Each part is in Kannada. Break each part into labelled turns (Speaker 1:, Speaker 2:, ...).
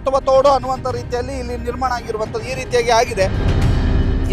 Speaker 1: ಅಥವಾ ತೋಡು ಅನ್ನುವಂಥ ರೀತಿಯಲ್ಲಿ ಇಲ್ಲಿ ನಿರ್ಮಾಣ ಆಗಿರುವಂಥದ್ದು ಈ ರೀತಿಯಾಗಿ ಆಗಿದೆ.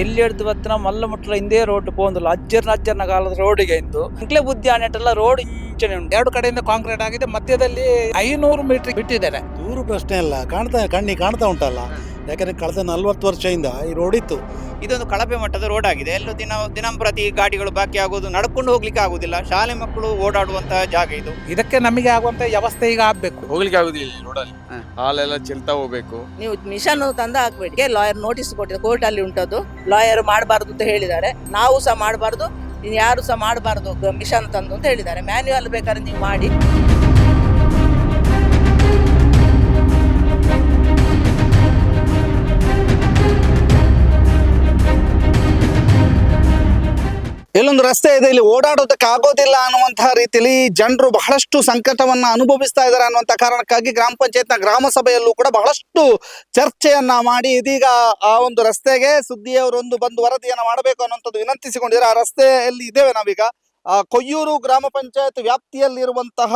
Speaker 2: ಎಲ್ಲಿ ಬತ್ತಿನ ಮಲ್ಲ ಮುಟ್ಟಲ ಹಿಂದೆ ರೋಡ್ ಪೋಂದಿಲ್ಲ ಅಜ್ಜರ್ನ ಅಜ್ಜರ್ನ ಕಾಲದ ರೋಡಿಗೆ ಇಂದು. ಅಂಕ್ಲೆ ಬುದ್ಧಿ ಆನೆಟ್ಟೆಲ್ಲ ರೋಡ್ ಉಂಟು. ಎರಡು ಕಡೆಯಿಂದ ಕಾಂಕ್ರೀಟ್ ಆಗಿದೆ ಮಧ್ಯದಲ್ಲಿ ಐನೂರು ಮೀಟರ್ ಬಿಟ್ಟಿದ್ದಾರೆ.
Speaker 3: ದೂರು ಪ್ರಶ್ನೆ ಅಲ್ಲ ಕಾಣ್ತಾ ಕಣ್ಣಿಗೆ ಕಾಣ್ತಾ ಉಂಟಲ್ಲ. ಯಾಕಂದ್ರೆ ಕಳೆದ ನಲ್ವತ್ತು ವರ್ಷದಿಂದ ಈ ರೋಡ್ ಇತ್ತು.
Speaker 4: ಇದೊಂದು ಕಳಪೆ ಮಟ್ಟದ ರೋಡ್ ಆಗಿದೆ. ಎಲ್ಲೂ ದಿನ ದಿನಂಪ್ರತಿ ಗಾಡಿಗಳು ಬಾಕಿ ಆಗೋದು ನಡ್ಕೊಂಡು ಹೋಗ್ಲಿಕ್ಕೆ ಆಗುದಿಲ್ಲ ಶಾಲೆ ಮಕ್ಕಳು ಓಡಾಡುವಂತಹ ಜಾಗ ಇದು.
Speaker 2: ಇದಕ್ಕೆ ನಮಗೆ ಆಗುವಂತ ವ್ಯವಸ್ಥೆ ಈಗ ಆಗ್ಬೇಕು.
Speaker 5: ಹೋಗ್ಲಿಕ್ಕೆ ಆಗುದಿಲ್ಲ ಈ ರೋಡಲ್ಲಿ. ಹಾಲೆಲ್ಲ ಚೆಲ್ತಾ ಹೋಗ್ಬೇಕು.
Speaker 6: ನೀವು ಮಿಷನ್ ತಂದು ಹಾಕ್ಬೇಡಿ. ಲಾಯರ್ ನೋಟಿಸ್ ಕೊಟ್ಟಿದೆ ಕೋರ್ಟ್ ಅಲ್ಲಿ ಉಂಟದು ಲಾಯರ್ ಮಾಡಬಾರ್ದು ಅಂತ ಹೇಳಿದ್ದಾರೆ. ನಾವು ಸಹ ಮಾಡಬಾರ್ದು. ಯಾರು ಸಹ ಮಾಡಬಾರ್ದು ಮಿಷನ್ ತಂದು ಅಂತ ಹೇಳಿದ್ದಾರೆ. ಮ್ಯಾನ್ಯುವಲ್ ಬೇಕಾದ್ರೆ ನೀವು ಮಾಡಿ.
Speaker 1: ಇಲ್ಲೊಂದು ರಸ್ತೆ ಇದೆ, ಇಲ್ಲಿ ಓಡಾಡೋದಕ್ಕೆ ಆಗೋದಿಲ್ಲ ಅನ್ನುವಂತಹ ರೀತಿಯಲ್ಲಿ ಜನರು ಬಹಳಷ್ಟು ಸಂಕಟವನ್ನ ಅನುಭವಿಸ್ತಾ ಇದ್ದಾರೆ ಅನ್ನುವಂಥ ಕಾರಣಕ್ಕಾಗಿ ಗ್ರಾಮ ಪಂಚಾಯತ್ನ ಗ್ರಾಮ ಸಭೆಯಲ್ಲೂ ಕೂಡ ಬಹಳಷ್ಟು ಚರ್ಚೆಯನ್ನ ಮಾಡಿ ಇದೀಗ ಆ ಒಂದು ರಸ್ತೆಗೆ ಸುದ್ದಿಯವರೊಂದು ಬಂದು ವರದಿಯನ್ನ ಮಾಡಬೇಕು ಅನ್ನುವಂಥದ್ದು ವಿನಂತಿಸಿಕೊಂಡಿದ್ದಾರೆ. ಆ ರಸ್ತೆಯಲ್ಲಿ ಇದ್ದೇವೆ ನಾವೀಗ. ಕೊಯ್ಯೂರು ಗ್ರಾಮ ಪಂಚಾಯತ್ ವ್ಯಾಪ್ತಿಯಲ್ಲಿರುವಂತಹ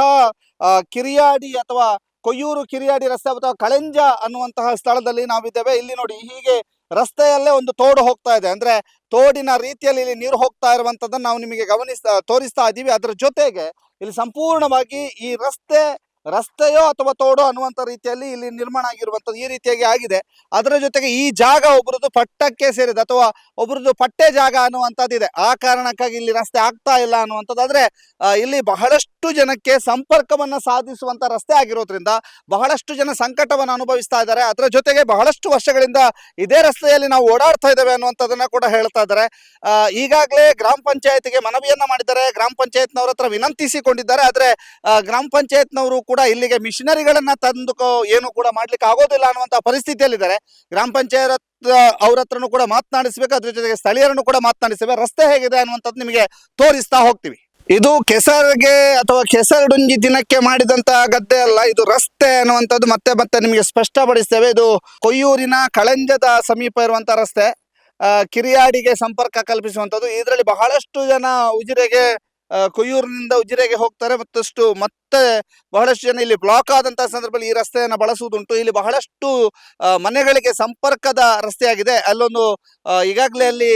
Speaker 1: ಕಿರಿಯಾಡಿ ಅಥವಾ ಕೊಯ್ಯೂರು ಕಿರಿಯಾಡಿ ರಸ್ತೆ ಅಥವಾ ಕಳೆಂಜ ಅನ್ನುವಂತಹ ಸ್ಥಳದಲ್ಲಿ ನಾವಿದ್ದೇವೆ. ಇಲ್ಲಿ ನೋಡಿ ಹೀಗೆ ರಸ್ತೆಯಲ್ಲೇ ಒಂದು ತೋಡು ಹೋಗ್ತಾ ಇದೆ. ಅಂದ್ರೆ ತೋಡಿನ ರೀತಿಯಲ್ಲಿ ಇಲ್ಲಿ ನೀರು ಹೋಗ್ತಾ ಇರುವಂತದ್ದನ್ನ ನಾವು ನಿಮಗೆ ಗಮನಿಸ್ತಾ, ತೋರಿಸ್ತಾ ಇದ್ದೀವಿ ಅದರ ಜೊತೆಗೆ ಇಲ್ಲಿ ಸಂಪೂರ್ಣವಾಗಿ ಈ ರಸ್ತೆ ರಸ್ತೆಯೋ ಅಥವಾ ತೋಡೋ ಅನ್ನುವಂಥ ರೀತಿಯಲ್ಲಿ ಇಲ್ಲಿ ನಿರ್ಮಾಣ ಆಗಿರುವಂಥದ್ದು ಈ ರೀತಿಯಾಗಿ ಆಗಿದೆ. ಅದರ ಜೊತೆಗೆ ಈ ಜಾಗ ಒಬ್ಬರದ್ದು ಪಟ್ಟಕ್ಕೆ ಸೇರಿದೆ ಅಥವಾ ಒಬ್ಬರದ್ದು ಪಟ್ಟೆ ಜಾಗ ಅನ್ನುವಂಥದ್ದಿದೆ ಆ ಕಾರಣಕ್ಕಾಗಿ ಇಲ್ಲಿ ರಸ್ತೆ ಆಗ್ತಾ ಇಲ್ಲ ಅನ್ನುವಂಥದ್ದು. ಆದ್ರೆ ಇಲ್ಲಿ ಬಹಳಷ್ಟು ಜನಕ್ಕೆ ಸಂಪರ್ಕವನ್ನ ಸಾಧಿಸುವಂತ ರಸ್ತೆ ಆಗಿರೋದ್ರಿಂದ ಬಹಳಷ್ಟು ಜನ ಸಂಕಟವನ್ನು ಅನುಭವಿಸ್ತಾ ಇದ್ದಾರೆ. ಅದರ ಜೊತೆಗೆ ಬಹಳಷ್ಟು ವರ್ಷಗಳಿಂದ ಇದೇ ರಸ್ತೆಯಲ್ಲಿ ನಾವು ಓಡಾಡ್ತಾ ಇದ್ದೇವೆ ಅನ್ನುವಂಥದ್ದನ್ನು ಕೂಡ ಹೇಳ್ತಾ ಇದ್ದಾರೆ. ಈಗಾಗಲೇ ಗ್ರಾಮ ಪಂಚಾಯತ್ಗೆ ಮನವಿಯನ್ನ ಮಾಡಿದ್ದಾರೆ. ಗ್ರಾಮ ಪಂಚಾಯತ್ನವ್ರ ಹತ್ರ ವಿನಂತಿಸಿಕೊಂಡಿದ್ದಾರೆ. ಆದರೆ ಗ್ರಾಮ ಪಂಚಾಯತ್ನವರು ಕೂಡ ಇಲ್ಲಿಗೆ ಮಿಷನರಿಗಳನ್ನ ತಂದು ಏನು ಕೂಡ ಮಾಡ್ಲಿಕ್ಕೆ ಆಗೋದಿಲ್ಲ ಅನ್ನುವಂತ ಪರಿಸ್ಥಿತಿಯಲ್ಲಿದ್ದಾರೆ. ಗ್ರಾಮ ಪಂಚಾಯತ್ ಅವ್ರ ಹತ್ರನೂ ಕೂಡ ಮಾತನಾಡಿಸ್ಬೇಕು, ಅದ್ರ ಜೊತೆಗೆ ಸ್ಥಳೀಯರನ್ನು ಕೂಡ ಮಾತನಾಡಿಸ್ತೇವೆ ರಸ್ತೆ ಹೇಗಿದೆ ಅನ್ನುವಂಥದ್ದು ನಿಮಗೆ ತೋರಿಸ್ತಾ ಹೋಗ್ತೀವಿ. ಇದು ಕೆಸರ್ಗೆ ಅಥವಾ ಕೆಸರಡುಂಜಿ ದಿನಕ್ಕೆ ಮಾಡಿದಂತ ಗದ್ದೆ ಅಲ್ಲ, ಇದು ರಸ್ತೆ ಅನ್ನುವಂಥದ್ದು ಮತ್ತೆ ಮತ್ತೆ ನಿಮಗೆ ಸ್ಪಷ್ಟಪಡಿಸ್ತೇವೆ. ಇದು ಕೊಯ್ಯೂರಿನ ಕಳಂಜದ ಸಮೀಪ ಇರುವಂತ ರಸ್ತೆ. ಕಿರಿಯಾಡಿಗೆ ಸಂಪರ್ಕ ಕಲ್ಪಿಸುವಂಥದ್ದು. ಇದರಲ್ಲಿ ಬಹಳಷ್ಟು ಜನ ಉಜಿರೆಗೆ ಕೊಯ್ಯೂರಿನಿಂದ ಉಜಿರೆಗೆ ಹೋಗ್ತಾರೆ. ಮತ್ತಷ್ಟು ಮತ್ತೆ ಬಹಳಷ್ಟು ಜನ ಇಲ್ಲಿ ಬ್ಲಾಕ್ ಆದಂತಹ ಸಂದರ್ಭದಲ್ಲಿ ಈ ರಸ್ತೆಯನ್ನು ಬಳಸುವುದುಂಟು. ಇಲ್ಲಿ ಬಹಳಷ್ಟು ಮನೆಗಳಿಗೆ ಸಂಪರ್ಕದ ರಸ್ತೆಯಾಗಿದೆ. ಅಲ್ಲೊಂದು ಈಗಾಗಲೇ ಅಲ್ಲಿ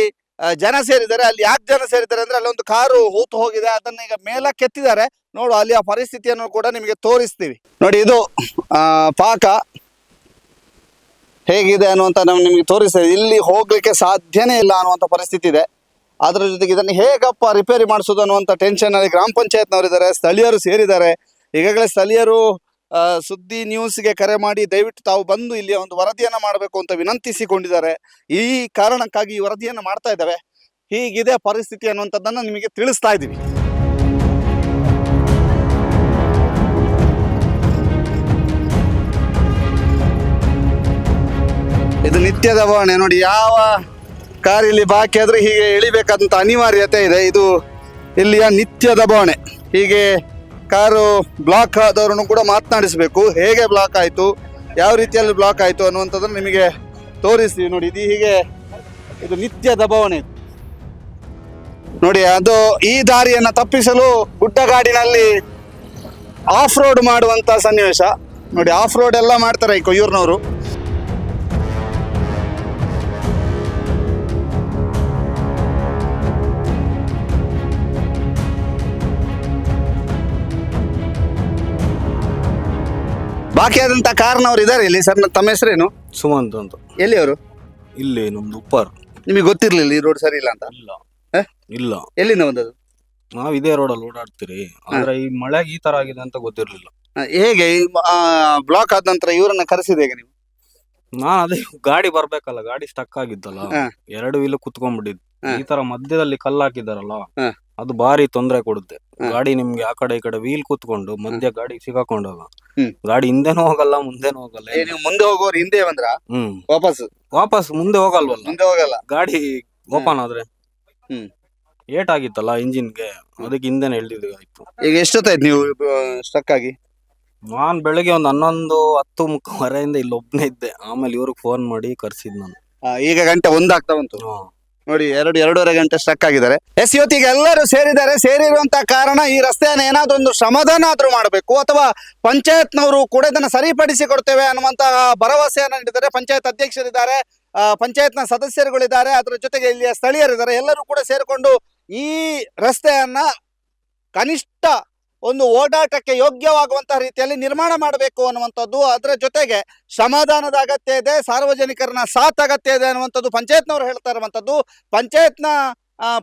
Speaker 1: ಜನ ಸೇರಿದ್ದಾರೆ. ಅಲ್ಲಿ ಯಾಕೆ ಜನ ಸೇರಿದ್ದಾರೆ ಅಂದ್ರೆ ಅಲ್ಲೊಂದು ಕಾರು ಹೂತು ಹೋಗಿದೆ. ಅದನ್ನ ಈಗ ಮೇಲೆ ಕೆತ್ತಿದ್ದಾರೆ ನೋಡು, ಅಲ್ಲಿ ಆ ಪರಿಸ್ಥಿತಿಯನ್ನು ಕೂಡ ನಿಮಗೆ ತೋರಿಸ್ತೀವಿ. ನೋಡಿ, ಇದು ಪಾಕ. ಹೇಗಿದೆ ಅನ್ನುವಂತ ನಾವು ನಿಮಗೆ ತೋರಿಸ್ತೇವೆ ಇಲ್ಲಿ ಹೋಗ್ಲಿಕ್ಕೆ ಸಾಧ್ಯನೇ ಇಲ್ಲ ಅನ್ನುವಂತ ಪರಿಸ್ಥಿತಿ ಇದೆ. ಅದರ ಜೊತೆಗೆ ಇದನ್ನು ಹೇಗಪ್ಪ ರಿಪೇರಿ ಮಾಡಿಸೋದು ಅನ್ನುವಂಥ ಟೆನ್ಷನ್ ಅಲ್ಲಿ ಗ್ರಾಮ ಪಂಚಾಯತ್ನವರಿದ್ದಾರೆ, ಸ್ಥಳೀಯರು ಸೇರಿದ್ದಾರೆ. ಈಗಾಗಲೇ ಸ್ಥಳೀಯರು ಸುದ್ದಿ ನ್ಯೂಸ್ಗೆ ಕರೆ ಮಾಡಿ ದಯವಿಟ್ಟು ತಾವು ಬಂದು ಇಲ್ಲಿ ಒಂದು ವರದಿಯನ್ನು ಮಾಡಬೇಕು ಅಂತ ವಿನಂತಿಸಿಕೊಂಡಿದ್ದಾರೆ. ಈ ಕಾರಣಕ್ಕಾಗಿ ಈ ವರದಿಯನ್ನು ಮಾಡ್ತಾ ಇದ್ದಾವೆ. ಹೀಗಿದೆ ಪರಿಸ್ಥಿತಿ ಅನ್ನುವಂಥದ್ದನ್ನು ನಿಮಗೆ ತಿಳಿಸ್ತಾ ಇದ್ದೀವಿ. ಇದು ನಿತ್ಯದ ಬವಣೆ. ನೋಡಿ, ಯಾವ ಕಾರ್ ಇಲ್ಲಿ ಬಾಕಿ ಆದ್ರೆ ಹೀಗೆ ಇಳಿಬೇಕಂತ ಅನಿವಾರ್ಯತೆ ಇದೆ. ಇದು ಇಲ್ಲಿಯ ನಿತ್ಯದ ಬವಣೆ ಹೀಗೆ ಕಾರು ಬ್ಲಾಕ್ ಆದವರನ್ನು ಕೂಡ ಮಾತನಾಡಿಸಬೇಕು. ಹೇಗೆ ಬ್ಲಾಕ್ ಆಯಿತು, ಯಾವ ರೀತಿಯಲ್ಲಿ ಬ್ಲಾಕ್ ಆಯಿತು ಅನ್ನುವಂಥದ್ದನ್ನು ನಿಮಗೆ ತೋರಿಸ್ತೀವಿ ನೋಡಿ. ಇದು ಹೀಗೆ, ಇದು ನಿತ್ಯ ದಬಾವಣೆ ನೋಡಿ, ಅದು ಈ ದಾರಿಯನ್ನು ತಪ್ಪಿಸಲು ಗುಡ್ಡಗಾಡಿನಲ್ಲಿ ಆಫ್ ರೋಡ್ ಮಾಡುವಂತ ಸನ್ನಿವೇಶ. ನೋಡಿ ಆಫ್ ರೋಡ್ ಎಲ್ಲ ಮಾಡ್ತಾರೆ ಈ ಕೊಯ್ಯೂರ್ನವರು. ಬಾಕಿ ಆದಂತ ಕಾರ್ನವ್ರು ಇದ್ದಾರೆ ಇಲ್ಲಿ. ಸರ್ ತಮ್ಮ ಹೆಸರೇನು?
Speaker 3: ಸುಮಂತ್ ಅಂತ.
Speaker 1: ಎಲ್ಲಿ ಅವರು
Speaker 3: ಇಲ್ಲಿ ನಮ್ದು ಉಪ್ಪಾರ್.
Speaker 1: ನಿಮಗೆ ಗೊತ್ತಿರ್ಲಿಲ್ಲ ಈ ರೋಡ್ ಸರಿ ಇಲ್ಲ ಅಂತ?
Speaker 3: ಇಲ್ಲ.
Speaker 1: ಹ?
Speaker 3: ಇಲ್ಲ.
Speaker 1: ಎಲ್ಲಿಂದ ಬಂದದ್ದು?
Speaker 3: ನಾವ್ ಇದೇ ರೋಡಲ್ಲಿ ಓಡಾಡ್ತೀರಿ. ಅಂದ್ರೆ ಈ ಮಳೆಗೆ ಈ ತರ ಆಗಿದೆ ಅಂತ ಗೊತ್ತಿರ್ಲಿಲ್ಲ.
Speaker 1: ಆ, ಹೇಗೆ? ಬ್ಲಾಕ್ ಆದ ನಂತರ ಇವರನ್ನ ಕರೆಸಿದ ಹೇಗೆ ನೀವು?
Speaker 3: ನಾನ್ ಅದೇ ಗಾಡಿ ಬರ್ಬೇಕಲ್ಲ ಗಾಡಿ ಸ್ಟಕ್ ಆಗಿದ್ದಲ್ಲ
Speaker 1: ಹ.
Speaker 3: ಎರಡು ವೀಲ್ ಕುತ್ಕೊಂಡ್ಬಿಟ್ಟಿದ್.
Speaker 1: ಹ.
Speaker 3: ಈ ತರ ಮಧ್ಯದಲ್ಲಿ ಕಲ್ಲು ಹಾಕಿದಾರಲ್ಲ
Speaker 1: ಹ.
Speaker 3: ಅದು ಭಾರಿ ತೊಂದರೆ ಕೊಡುತ್ತೆ. ಗಾಡಿ ನಿಮ್ಗೆ ಆ ಕಡೆ ಈ ಕಡೆ ವೀಲ್ ಕೂತ್ಕೊಂಡು ಮಧ್ಯ ಗಾಡಿ ಸಿಗಾಕೊಂಡಾಗ
Speaker 1: ಹ್ಮ್.
Speaker 3: ಗಾಡಿ ಹಿಂದೆನೂ ಹೋಗಲ್ಲ ಮುಂದೆನೂ ಹೋಗಲ್ಲ.
Speaker 1: ಏ, ನೀವು ಮುಂದೆ ಹೋಗೋರು ಹಿಂದೆ ಬಂದ್ರ?
Speaker 3: ಹ್ಮ್.
Speaker 1: ವಾಪಸ್?
Speaker 3: ವಾಪಸ್ ಮುಂದೆ ಹೋಗಲ್ವಲ್ಲ?
Speaker 1: ಮುಂದೆ ಹೋಗಲ್ಲ.
Speaker 3: ಗಾಡಿ ಓಪನ್ ಆದ್ರೆ?
Speaker 1: ಹ್ಮ್.
Speaker 3: ಏಟ್ ಆಗಿತ್ತಲ್ಲ ಇಂಜಿನ್ಗೆ? ಅದಕ್ಕೆ ಹಿಂದೆನೆ ಆಯ್ತು
Speaker 1: ಈಗ ಎಷ್ಟೊತ್ತಾಯ್ತು ನೀವು ಸ್ಟಕ್ ಆಗಿ?
Speaker 3: ನಾನ್ ಬೆಳಿಗ್ಗೆ ಒಂದ್ ಹನ್ನೊಂದು ಹತ್ತು ಮುಖವರೆಯಿಂದ ಇಲ್ಲಿ ಒಬ್ನೇ ಇದ್ದೆ. ಆಮೇಲೆ ಇವ್ರಿಗೆ ಫೋನ್ ಮಾಡಿ ಕರ್ಸಿದ್ ನಾನು.
Speaker 1: ಆ, ಈಗ ಗಂಟೆ ಒಂದಾಗ್ತಾ ಬಂತು.
Speaker 3: ಹಾ.
Speaker 1: ನೋಡಿ, ಎರಡು, ಎರಡೂವರೆ ಗಂಟೆ ಸ್ಟಕ್ ಆಗಿದ್ದಾರೆ. ಎಸ್, ಇವತ್ತಿಗೆ ಎಲ್ಲರೂ ಸೇರಿದ್ದಾರೆ. ಸೇರಿರುವಂತ ಕಾರಣ ಈ ರಸ್ತೆಯನ್ನು ಏನಾದ್ರೂ ಒಂದು ಶ್ರಮದಾನ ಆದ್ರೂ ಮಾಡಬೇಕು, ಅಥವಾ ಪಂಚಾಯತ್ನವರು ಕೂಡ ಇದನ್ನ ಸರಿಪಡಿಸಿ ಕೊಡ್ತೇವೆ ಅನ್ನುವಂತಹ ಭರವಸೆಯನ್ನು ನೀಡಿದ್ದಾರೆ. ಪಂಚಾಯತ್ ಅಧ್ಯಕ್ಷರಿದ್ದಾರೆ ಪಂಚಾಯತ್ನ ಸದಸ್ಯರುಗಳಿದ್ದಾರೆ, ಅದರ ಜೊತೆಗೆ ಇಲ್ಲಿಯ ಸ್ಥಳೀಯರಿದ್ದಾರೆ. ಎಲ್ಲರೂ ಕೂಡ ಸೇರಿಕೊಂಡು ಈ ರಸ್ತೆಯನ್ನ ಕನಿಷ್ಠ ಒಂದು ಓಡಾಟಕ್ಕೆ ಯೋಗ್ಯವಾಗುವಂತಹ ರೀತಿಯಲ್ಲಿ ನಿರ್ಮಾಣ ಮಾಡಬೇಕು ಅನ್ನುವಂಥದ್ದು ಅದರ ಜೊತೆಗೆ ಶ್ರಮದಾನದ ಅಗತ್ಯ ಇದೆ ಸಾರ್ವಜನಿಕರನ್ನ ಸಾಥ್ ಅಗತ್ಯ ಇದೆ ಅನ್ನುವಂಥದ್ದು ಪಂಚಾಯತ್ನವರು ಹೇಳ್ತಾ ಇರುವಂಥದ್ದು. ಪಂಚಾಯತ್ನ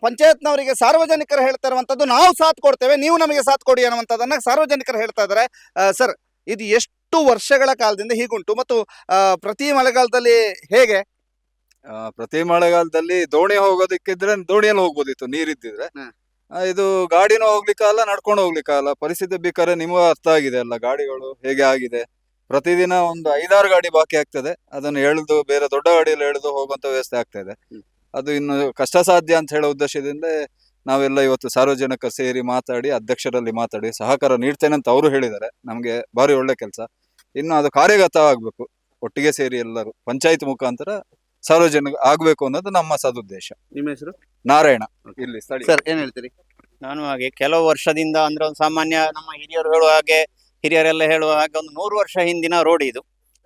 Speaker 1: ಪಂಚಾಯತ್ನವರಿಗೆ ಸಾರ್ವಜನಿಕರು ಹೇಳ್ತಾ ಇರುವಂಥದ್ದು ನಾವು ಸಾಥ್ ಕೊಡ್ತೇವೆ ನೀವು ನಮಗೆ ಸಾಥ್ ಕೊಡಿ ಅನ್ನುವಂಥದ್ದನ್ನ ಸಾರ್ವಜನಿಕರು ಹೇಳ್ತಾ ಇದ್ದಾರೆ. ಸರ್ ಇದು ಎಷ್ಟು ವರ್ಷಗಳ ಕಾಲದಿಂದ ಹೀಗುಂಟು ಮತ್ತು ಪ್ರತಿ ಮಳೆಗಾಲದಲ್ಲಿ ಹೇಗೆ?
Speaker 7: ಪ್ರತಿ ಮಳೆಗಾಲದಲ್ಲಿ ದೋಣಿ ಹೋಗೋದಕ್ಕಿದ್ರೆ ದೋಣಿಯಲ್ಲಿ ಹೋಗ್ಬೋದಿತ್ತು ನೀರಿದ್ದಿದ್ರೆ. ಇದು ಗಾಡಿನೂ ಹೋಗ್ಲಿಕ್ಕಲ್ಲ ನಡ್ಕೊಂಡು ಹೋಗ್ಲಿಕ್ಕಲ್ಲ ಪರಿಸ್ಥಿತಿ ಬೇಕಾದ್ರೆ ನಿಮಗೂ ಅರ್ಥ ಆಗಿದೆ ಅಲ್ಲ ಗಾಡಿಗಳು ಹೇಗೆ ಆಗಿದೆ. ಪ್ರತಿದಿನ ಒಂದು ಐದಾರು ಗಾಡಿ ಬಾಕಿ ಆಗ್ತದೆ. ಅದನ್ನು ಎಳೆದು ಬೇರೆ ದೊಡ್ಡ ಗಾಡಿಯಲ್ಲಿ ಎಳೆದು ಹೋಗುವಂತ ವ್ಯವಸ್ಥೆ ಆಗ್ತಾ ಇದೆ. ಅದು ಇನ್ನು ಕಷ್ಟ ಸಾಧ್ಯ ಅಂತ ಹೇಳೋ ಉದ್ದೇಶದಿಂದ ನಾವೆಲ್ಲ ಇವತ್ತು ಸಾರ್ವಜನಿಕ ಸೇರಿ ಮಾತಾಡಿ ಅಧ್ಯಕ್ಷರಲ್ಲಿ ಮಾತಾಡಿ ಸಹಕಾರ ನೀಡ್ತೇನೆ ಅಂತ ಅವರು ಹೇಳಿದ್ದಾರೆ. ನಮಗೆ ಭಾರಿ ಒಳ್ಳೆ ಕೆಲಸ. ಇನ್ನು ಅದು ಕಾರ್ಯಗತ ಆಗ್ಬೇಕು ಒಟ್ಟಿಗೆ ಸೇರಿ ಎಲ್ಲರೂ ಪಂಚಾಯತ್ ಮುಖಾಂತರ ಸಾರ್ವಜನಿಕ ಆಗ್ಬೇಕು ಅನ್ನೋದು ನಮ್ಮ ಸದುದ್ದೇಶ.
Speaker 1: ನಿಮ್ಮ ಹೆಸರು?
Speaker 7: ನಾರಾಯಣ. ಇಲ್ಲಿ ಸ್ಥಳೀಯ.
Speaker 1: ಸರ್ ಏನ್ ಹೇಳ್ತೀರಿ?
Speaker 4: ನಾನು ಹಾಗೆ ಕೆಲವು ವರ್ಷದಿಂದ ಅಂದ್ರೆ ಒಂದು ಸಾಮಾನ್ಯ ನಮ್ಮ ಹಿರಿಯರು ಹೇಳುವ ಹಾಗೆ ಹಿರಿಯರೆಲ್ಲ ಹೇಳುವ ಹಾಗೆ ಒಂದು ನೂರು ವರ್ಷ ಹಿಂದಿನ ರೋಡ್ ಇದು.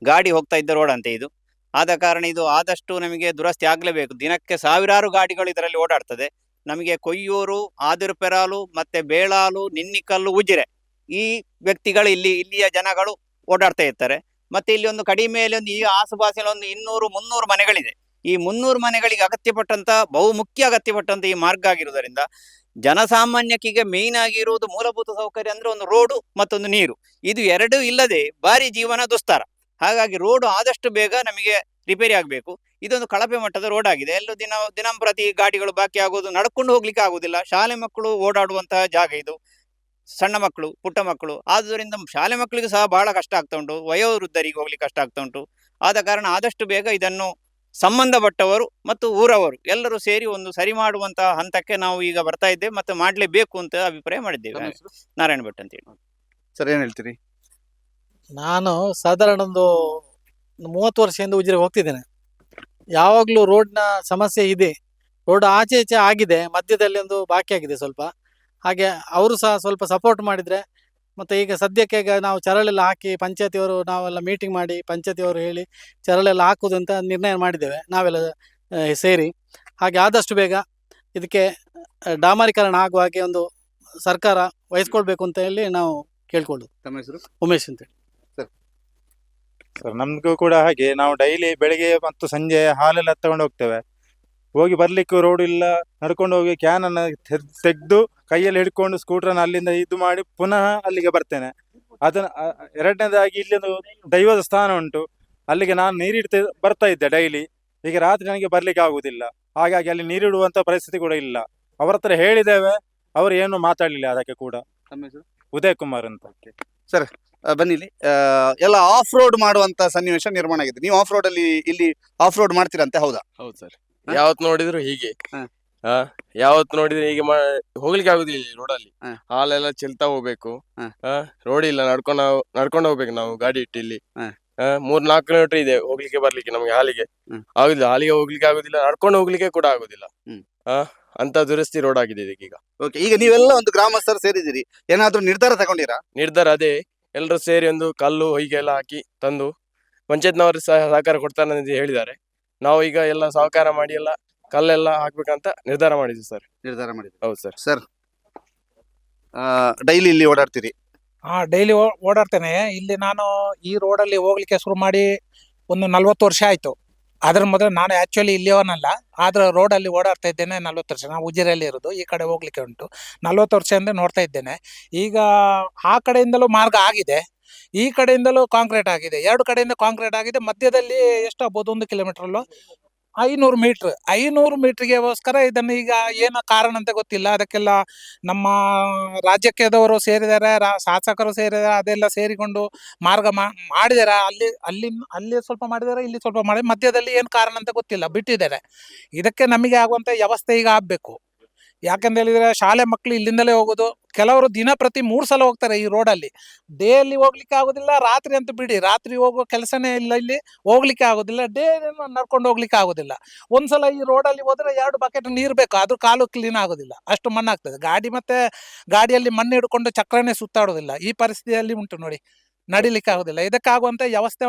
Speaker 4: ಗಾಡಿ ಹೋಗ್ತಾ ಇದ್ದ ರೋಡ್ ಅಂತೆ ಇದು. ಆದ ಕಾರಣ ಇದು ಆದಷ್ಟು ನಮಗೆ ದುರಸ್ತಿ ಆಗಲೇಬೇಕು. ದಿನಕ್ಕೆ ಸಾವಿರಾರು ಗಾಡಿಗಳು ಇದರಲ್ಲಿ ಓಡಾಡ್ತದೆ. ನಮಗೆ ಕೊಯ್ಯೂರು ಆದಿರುಪೆರಾಲು ಮತ್ತೆ ಬೇಳಾಲು ನಿನ್ನಿಕಲ್ಲು ಉಜಿರೆ ಈ ವ್ಯಕ್ತಿಗಳು ಇಲ್ಲಿ ಇಲ್ಲಿಯ ಜನಗಳು ಓಡಾಡ್ತಾ ಇರ್ತಾರೆ. ಮತ್ತೆ ಇಲ್ಲಿ ಒಂದು ಕಡಿಮೆಯಲ್ಲಿ ಒಂದು ಈ ಆಸುಪಾಸಿನ ಒಂದು ಇನ್ನೂರು, ಮುನ್ನೂರು ಮನೆಗಳಿದೆ. ಈ ಮುನ್ನೂರು ಮನೆಗಳಿಗೆ ಅಗತ್ಯಪಟ್ಟಂತ ಬಹುಮುಖ್ಯ ಅಗತ್ಯಪಟ್ಟಂತ ಈ ಮಾರ್ಗ ಆಗಿರುವುದರಿಂದ ಜನಸಾಮಾನ್ಯಕಿಗೆ ಮೇನ್ ಆಗಿರುವುದು ಮೂಲಭೂತ ಸೌಕರ್ಯ ಅಂದ್ರೆ ಒಂದು ರೋಡು ಮತ್ತೊಂದು ನೀರು. ಇದು ಎರಡೂ ಇಲ್ಲದೆ ಭಾರಿ ಜೀವನ ದುಸ್ತಾರ. ಹಾಗಾಗಿ ರೋಡು ಆದಷ್ಟು ಬೇಗ ನಮಗೆ ರಿಪೇರಿ ಆಗಬೇಕು. ಇದೊಂದು ಕಳಪೆ ಮಟ್ಟದ ರೋಡ್ ಆಗಿದೆ. ಎಲ್ಲೂ ದಿನ, ದಿನಂಪ್ರತಿ ಗಾಡಿಗಳು ಬಾಕಿ ಆಗೋದು, ನಡ್ಕೊಂಡು ಹೋಗ್ಲಿಕ್ಕೆ ಆಗುದಿಲ್ಲ ಶಾಲೆ ಮಕ್ಕಳು ಓಡಾಡುವಂತಹ ಜಾಗ ಇದು. ಸಣ್ಣ ಮಕ್ಕಳು ಪುಟ್ಟ ಮಕ್ಕಳು. ಆದ್ದರಿಂದ ಶಾಲೆ ಮಕ್ಕಳಿಗೂ ಸಹ ಬಹಳ ಕಷ್ಟ ಆಗ್ತಾ ಉಂಟು. ವಯೋವೃದ್ಧರಿಗೆ ಹೋಗ್ಲಿಕ್ಕೆ ಕಷ್ಟ ಆಗ್ತಾ ಉಂಟು. ಆದ ಕಾರಣ ಆದಷ್ಟು ಬೇಗ ಇದನ್ನು ಸಂಬಂಧಪಟ್ಟವರು ಮತ್ತು ಊರವರು ಎಲ್ಲರೂ ಸೇರಿ ಒಂದು ಸರಿ ಮಾಡುವಂತಹ ಹಂತಕ್ಕೆ ನಾವು ಈಗ ಬರ್ತಾ ಇದ್ದೇವೆ ಮತ್ತು ಮಾಡಲೇಬೇಕು ಅಂತ ಅಭಿಪ್ರಾಯ ಮಾಡಿದ್ದೇವೆ. ನಾರಾಯಣ ಭಟ್ ಅಂತೇಳಿ
Speaker 1: ಸರ್ ಏನು ಹೇಳ್ತೀರಿ?
Speaker 8: ನಾನು ಸಾಧಾರಣ ಒಂದು ಮೂವತ್ತು ವರ್ಷದಿಂದ ಉಜಿರೆಗೆ ಹೋಗ್ತಿದ್ದೇನೆ. ಯಾವಾಗಲೂ ರೋಡ್ನ ಸಮಸ್ಯೆ ಇದೆ. ರೋಡ್ ಆಚೆ ಈಚೆ ಆಗಿದೆ. ಮಧ್ಯದಲ್ಲಿ ಒಂದು ಬಾಕಿ ಆಗಿದೆ ಸ್ವಲ್ಪ. ಹಾಗೆ ಅವರು ಸಹ ಸ್ವಲ್ಪ ಸಪೋರ್ಟ್ ಮಾಡಿದರೆ ಮತ್ತು ಈಗ ಸದ್ಯಕ್ಕೆ ಈಗ ನಾವು ಚರಳೆಲ್ಲ ಹಾಕಿ ಪಂಚಾಯತಿಯವರು ನಾವೆಲ್ಲ ಮೀಟಿಂಗ್ ಮಾಡಿ ಪಂಚಾಯತಿಯವರು ಹೇಳಿ ಚರಳೆಲ್ಲ ಹಾಕೋದು ಅಂತ ನಿರ್ಣಯ ಮಾಡಿದ್ದೇವೆ ನಾವೆಲ್ಲ ಸೇರಿ. ಹಾಗೆ ಆದಷ್ಟು ಬೇಗ ಇದಕ್ಕೆ ಡಾಮರೀಕರಣ ಆಗುವ ಹಾಗೆ ಒಂದು ಸರ್ಕಾರ ವಹಿಸ್ಕೊಳ್ಬೇಕು ಅಂತ ಹೇಳಿ ನಾವು ಕೇಳ್ಕೊಳ್ಳೋದು.
Speaker 1: ತಮ್ಮ ಹೆಸರು?
Speaker 8: ಉಮೇಶ್ ಅಂತೇಳಿ
Speaker 9: ಸರ್. ನಮಗೂ ಕೂಡ ಹಾಗೆ ನಾವು ಡೈಲಿ ಬೆಳಿಗ್ಗೆ ಮತ್ತು ಸಂಜೆ ಹಾಲೆಲ್ಲ ತಗೊಂಡು ಹೋಗ್ತೇವೆ. ಹೋಗಿ ಬರ್ಲಿಕ್ಕೂ ರೋಡ್ ಇಲ್ಲ. ನಡ್ಕೊಂಡು ಹೋಗಿ ಕ್ಯಾನ್ ಅನ್ನ ತೆಗೆದು ಕೈಯಲ್ಲಿ ಹಿಡ್ಕೊಂಡು ಸ್ಕೂಟರ್ನ ಅಲ್ಲಿಂದ ಇದು ಮಾಡಿ ಪುನಃ ಅಲ್ಲಿಗೆ ಬರ್ತೇನೆ. ಅದನ್ನ ಎರಡನೇದಾಗಿ ಇಲ್ಲಿ ಒಂದು ದೈವದ ಸ್ಥಾನ ಉಂಟು. ಅಲ್ಲಿಗೆ ನಾನು ನೀರಿಡ್ತಾ ಬರ್ತಾ ಇದ್ದೆ ಡೈಲಿ ಈಗ ರಾತ್ರಿ ನನಗೆ ಬರ್ಲಿಕ್ಕೆ ಆಗುದಿಲ್ಲ. ಹಾಗಾಗಿ ಅಲ್ಲಿ ನೀರಿಡುವಂತ ಪರಿಸ್ಥಿತಿ ಕೂಡ ಇಲ್ಲ. ಅವರ ಹತ್ರ ಹೇಳಿದ್ದೇವೆ ಅವರು ಏನು ಮಾತಾಡಲಿಲ್ಲ ಅದಕ್ಕೆ ಕೂಡ. ಉದಯ್ ಕುಮಾರ್ ಅಂತ.
Speaker 1: ಸರ್ ಬನ್ನಿ ಆ, ಎಲ್ಲ ಆಫ್ ರೋಡ್ ಮಾಡುವಂತ ಸನ್ನಿವೇಶ ನಿರ್ಮಾಣ ಆಗಿದೆ. ನೀವು ಆಫ್ ರೋಡ್ ಅಲ್ಲಿ ಇಲ್ಲಿ ಆಫ್ ರೋಡ್ ಮಾಡ್ತೀರಂತೆ ಹೌದಾ?
Speaker 5: ಹೌದು ಸರ್? ಯಾವತ್ ನೋಡಿದ್ರು ಹೀಗೆ.
Speaker 1: ಹ.
Speaker 5: ಹಾ? ಯಾವತ್ ನೋಡಿದ್ರೆ ಹೀಗೆ ಮಾ- ಹೋಗ್ಲಿಕ್ಕೆ ಆಗುದಿಲ್ಲ ರೋಡಲ್ಲಿ
Speaker 1: ಹ.
Speaker 5: ಹಾಲೆಲ್ಲ ಚೆಲ್ತಾ ಹೋಗ್ಬೇಕು.
Speaker 1: ಆ
Speaker 5: ರೋಡ್ ಇಲ್ಲ ನಡ್ಕೊಂಡು ನಡ್ಕೊಂಡು ಹೋಗ್ಬೇಕು ನಾವು ಗಾಡಿ ಇಟ್ಟು ಇಲ್ಲಿ.
Speaker 1: ಹ.
Speaker 5: ಆ, ಮೂರ್ ನಾಲ್ಕು ಕಿಲೋಮೀಟರ್ ಇದೆ ಹೋಗ್ಲಿಕ್ಕೆ ಬರ್ಲಿಕ್ಕೆ ನಮ್ಗೆ ಹಾಲಿಗೆ.
Speaker 1: ಹ್ಮ್.
Speaker 5: ಆಗುದಿಲ್ಲ ಹಾಲಿಗೆ ಹೋಗ್ಲಿಕ್ಕೆ ಆಗುದಿಲ್ಲ ನಡ್ಕೊಂಡು ಹೋಗ್ಲಿಕ್ಕೆ ಕೂಡ ಆಗುದಿಲ್ಲ.
Speaker 1: ಹ್ಮ್.
Speaker 5: ಆ ಅಂತ ದುರಸ್ತಿ ರೋಡ್ ಆಗಿದೆ ಈಗ.
Speaker 1: ಓಕೆ ಈಗ ನೀವೆಲ್ಲ ಒಂದು ಗ್ರಾಮಸ್ಥರು ಸೇರಿದಿರಿ ಏನಾದ್ರೂ ನಿರ್ಧಾರ ತಗೊಂಡಿರಾ?
Speaker 5: ನಿರ್ಧಾರ ಅದೇ. ಎಲ್ಲರೂ ಸೇರಿ ಒಂದು ಕಲ್ಲು ಹೊಯ್ಗೆ ಎಲ್ಲ ಹಾಕಿ ತಂದು ಪಂಚಾಯತ್ನವರು ಸಹ ಸಹಕಾರ ಕೊಡ್ತಾರೆ ಅಂತ ಹೇಳಿದ್ದಾರೆ. ನಾವು ಈಗ ಎಲ್ಲ ಸಹಕಾರ ಮಾಡಿ ಎಲ್ಲ ಕಲ್ಲೆಲ್ಲ ಹಾಕ್ಬೇಕಂತ ನಿರ್ಧಾರ ಮಾಡಿದ್ವಿ ಸರ್.
Speaker 1: ನಿರ್ಧಾರ ಮಾಡಿದ್ರಿ.
Speaker 5: ಹೌದು ಸರ್.
Speaker 1: ಸರ್ ಡೈಲಿ ಇಲ್ಲಿ ಓಡಾಡ್ತೀರಿ?
Speaker 2: ಹಾ ಡೈಲಿ ಓಡಾಡ್ತೇನೆ. ಇಲ್ಲಿ ನಾನು ಈ ರೋಡಲ್ಲಿ ಹೋಗ್ಲಿಕ್ಕೆ ಶುರು ಮಾಡಿ ಒಂದು ನಲ್ವತ್ತು ವರ್ಷ ಆಯ್ತು. ಅದ್ರ ಮೊದಲು ನಾನು ಆಕ್ಚುಲಿ ಇಲ್ಲಿಯವನಲ್ಲ. ಆದ್ರೆ ರೋಡಲ್ಲಿ ಓಡಾಡ್ತಾ ಇದ್ದೇನೆ ನಲ್ವತ್ತು ವರ್ಷ. ನಾವು ಉಜಿರೆಯಲ್ಲಿ ಇರೋದು. ಈ ಕಡೆ ಹೋಗ್ಲಿಕ್ಕೆ ಉಂಟು. ನಲ್ವತ್ತು ಅಂದ್ರೆ ನೋಡ್ತಾ ಇದ್ದೇನೆ. ಈಗ ಆ ಕಡೆಯಿಂದಲೂ ಮಾರ್ಗ ಆಗಿದೆ. ಈ ಕಡೆಯಿಂದಲೂ ಕಾಂಕ್ರೀಟ್ ಆಗಿದೆ. ಎರಡು ಕಡೆಯಿಂದ ಕಾಂಕ್ರೀಟ್ ಆಗಿದೆ. ಮಧ್ಯದಲ್ಲಿ ಎಷ್ಟು ಆಗ್ಬೋದು? ಒಂದು ಕಿಲೋಮೀಟರ್ ಐನೂರು ಮೀಟ್ರ್. ಐನೂರು ಮೀಟ್ರಿಗೆಗೋಸ್ಕರ ಇದನ್ನು ಈಗ ಏನು ಕಾರಣ ಅಂತ ಗೊತ್ತಿಲ್ಲ. ಅದಕ್ಕೆಲ್ಲ ನಮ್ಮ ರಾಜ್ಯಕ್ಕೆದವರು ಸೇರಿದ್ದಾರೆ ರಾ- ಶಾಸಕರು ಸೇರಿದ್ದಾರೆ ಅದೆಲ್ಲ ಸೇರಿಕೊಂಡು ಮಾರ್ಗ ಮಾಡಿದ್ದಾರೆ ಅಲ್ಲಿ ಅಲ್ಲಿ ಅಲ್ಲಿ ಸ್ವಲ್ಪ ಮಾಡಿದ್ದಾರೆ ಇಲ್ಲಿ ಸ್ವಲ್ಪ ಮಾಡಿ ಮಧ್ಯದಲ್ಲಿ ಏನು ಕಾರಣ ಅಂತ ಗೊತ್ತಿಲ್ಲ. ಬಿಟ್ಟಿದ್ದಾರೆ. ಇದಕ್ಕೆ ನಮಗೆ ಆಗುವಂಥ ವ್ಯವಸ್ಥೆ ಈಗ ಆಗಬೇಕು. ಯಾಕಂತ ಹೇಳಿದ್ರೆ ಶಾಲೆ ಮಕ್ಕಳು ಇಲ್ಲಿಂದಲೇ ಹೋಗೋದು. ಕೆಲವರು ದಿನ ಪ್ರತಿ ಮೂರು ಸಲ ಹೋಗ್ತಾರೆ ಈ ರೋಡಲ್ಲಿ ಡೇಯಲ್ಲಿ ಹೋಗ್ಲಿಕ್ಕೆ ಆಗೋದಿಲ್ಲ, ರಾತ್ರಿ ಅಂತ ಬಿಡಿ. ರಾತ್ರಿ ಹೋಗೋ ಕೆಲಸನೇ ಇಲ್ಲ ಇಲ್ಲಿ, ಹೋಗ್ಲಿಕ್ಕೆ ಆಗೋದಿಲ್ಲ. ಡೇ ನಡ್ಕೊಂಡು ಹೋಗ್ಲಿಕ್ಕೆ ಆಗೋದಿಲ್ಲ. ಒಂದ್ಸಲ ಈ ರೋಡಲ್ಲಿ ಹೋದ್ರೆ ಎರಡು ಬಕೆಟ್ ನೀರು ಬೇಕು ಅದು ಕಾಲು ಕ್ಲೀನ್ ಆಗೋದಿಲ್ಲ. ಅಷ್ಟು ಮಣ್ಣಾಗ್ತದೆ. ಗಾಡಿ ಮತ್ತೆ ಗಾಡಿಯಲ್ಲಿ ಮಣ್ಣು ಹಿಡ್ಕೊಂಡು ಚಕ್ರನೇ ಸುತ್ತಾಡೋದಿಲ್ಲ. ಈ ಪರಿಸ್ಥಿತಿಯಲ್ಲಿ ಉಂಟು ನೋಡಿ. ನಡಿಲಿಕ್ಕೆ ಆಗೋದಿಲ್ಲ ಇದಕ್ಕಾಗುವಂತ ವ್ಯವಸ್ಥೆ